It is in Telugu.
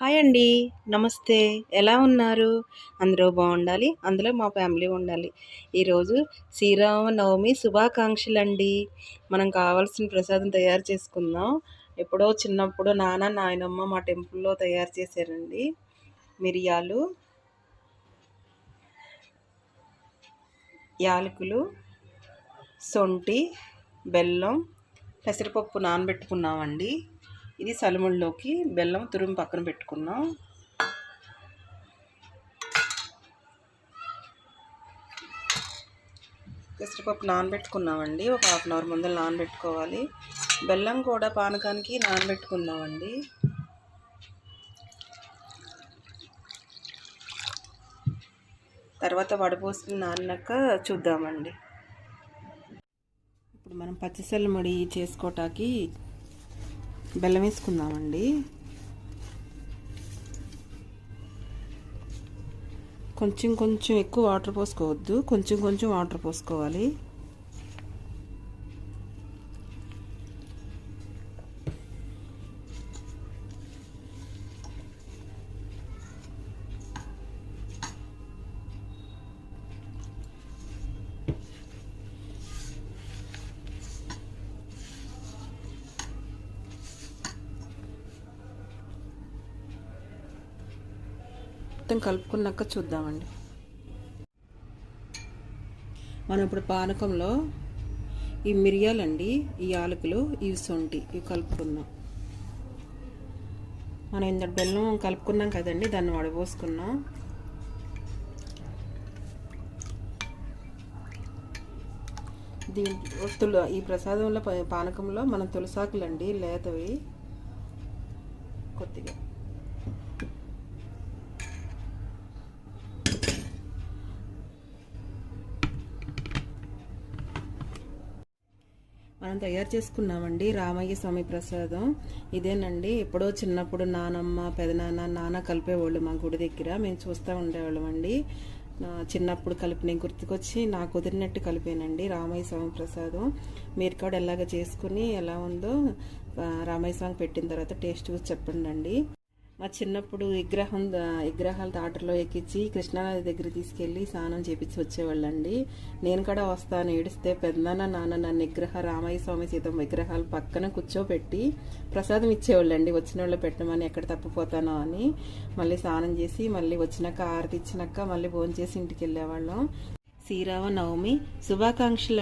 హాయ్ అండి. నమస్తే. ఎలా ఉన్నారు? అందరూ బాగుండాలి. అందులో మా ఫ్యామిలీ ఉండాలి. ఈరోజు శ్రీరామనవమి శుభాకాంక్షలు అండి మనం కావాల్సిన ప్రసాదం తయారు చేసుకుందాం. ఎప్పుడో చిన్నప్పుడు నాన్న నాయనమ్మ మా టెంపుల్లో తయారు చేశారండి. మిరియాలు యాలకులు సొంటి బెల్లం పెసరపప్పు నానబెట్టుకున్నామండి. ఇది సలుముల్లోకి బెల్లం తురుము పక్కన పెట్టుకున్నాం. పెసరపప్పు నానబెట్టుకున్నామండి. ఒక హాఫ్ అన్ అవర్ ముందు నానబెట్టుకోవాలి. బెల్లం కూడా పానకానికి నానబెట్టుకుందామండి. తర్వాత వడపోసుకుని నాన్నాక చూద్దామండి. ఇప్పుడు మనం పచ్చిసెల్ల ముడి చేసుకోవటానికి బెల్లం వేసుకుందామండి. కొంచెం కొంచెం ఎక్కువ వాటర్ పోసుకోవద్దు. కొంచెం కొంచెం వాటర్ పోసుకోవాలి. మొత్తం కలుపుకున్నాక చూద్దామండి. మనం ఇప్పుడు పానకంలో ఈ మిరియాలండి ఈ యాలకులు ఇవి సొంటి ఇవి కలుపుకుందాం. మనం ఇంత బెల్లం కలుపుకున్నాం కదండి దాన్ని వడబోసుకున్నాం దీని తుల ఈ ప్రసాదంలో పానకంలో మనం తులసాకులండి లేతవి కొద్దిగా. మనం తయారు చేసుకున్నామండి రామయ్య స్వామి ప్రసాదం. ఇదేనండి. ఎప్పుడో చిన్నప్పుడు నానమ్మ పెదనాన్న నాన్న కలిపేవాళ్ళు మా గుడి దగ్గర. మేము చూస్తూ ఉండేవాళ్ళం అండి. చిన్నప్పుడు కలిపిన గుర్తుకొచ్చి నా కుదిరినట్టు కలిపానండి రామయ్య స్వామి ప్రసాదం. మీరు కూడా ఎలాగ చేసుకుని ఎలా ఉందో రామయ్య స్వామి పెట్టిన తర్వాత టేస్ట్ చూసి చెప్పండి అండి మా చిన్నప్పుడు విగ్రహం విగ్రహాల తాటలో ఎక్కించి కృష్ణానది దగ్గర తీసుకెళ్ళి స్నానం చేపించి వచ్చేవాళ్ళండి. నేను కూడా వస్తాను ఏడిస్తే పెద్దనాన్న నాన్న నన్ను విగ్రహ రామయ్య స్వామి సీతం విగ్రహాలు పక్కన కూర్చోబెట్టి ప్రసాదం ఇచ్చేవాళ్ళండి. వచ్చిన వాళ్ళు పెట్టమని ఎక్కడ తప్పిపోతానో అని. మళ్ళీ స్నానం చేసి మళ్ళీ వచ్చినాక ఆరతి ఇచ్చినాక మళ్ళీ భోజనం చేసి ఇంటికి వెళ్ళేవాళ్ళం. శ్రీరామ నవమి శుభాకాంక్షలు